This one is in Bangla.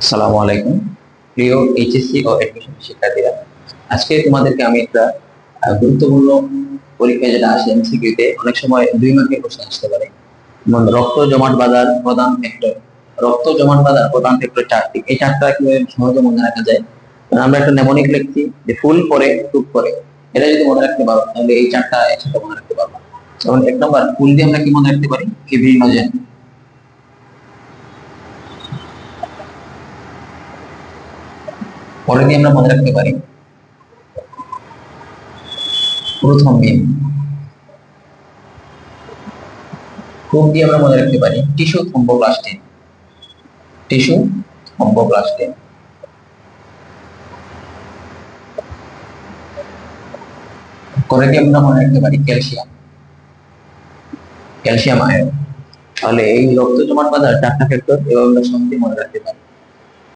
আসসালামু আলাইকুম। প্রিয় এইচএসসি ও এডমিশন শিক্ষার্থীরা, আজকে তোমাদেরকে আমি একটা গুরুত্বপূর্ণ পরীক্ষা যেটা আসে এমসিকিউতে অনেক সময় দুই মার্কের প্রশ্ন আসতে পারে। যেমন রক্ত জমাট বাঁধার প্রধান ফ্যাক্টর রক্ত জমাট বাঁধার প্রধান ফ্যাক্টর চারটি এই চারটা কীভাবে সহজে মনে রাখা যায়? আমরা একটা নেমনিক লিখছি যে ফুল পরে, টুক পরে। এটা যদি মনে রাখতে পারো, তাহলে এই চারটা একসাথে মনে রাখতে পারব। যেমন এক নম্বর, ফুল দিয়ে আমরা কি মনে রাখতে পারি? ফিব্রিনোজেন দিয়ে আমরা মনে রাখতে পারি। প্রথম মিন খুব দিয়ে আমরা মনে রাখতে পারি? টিস্যু থম্বোপ্লাস্টিন টিস্যু থম্বোপ্লাস্টিন করে দিয়ে আমরা মনে রাখতে পারি ক্যালসিয়াম। Calcium ion. তাহলে এই রক্ত জমাট বাঁধার চারটা ফ্যাক্টর এভাবে আমরা সঙ্গে মনে রাখতে পারি।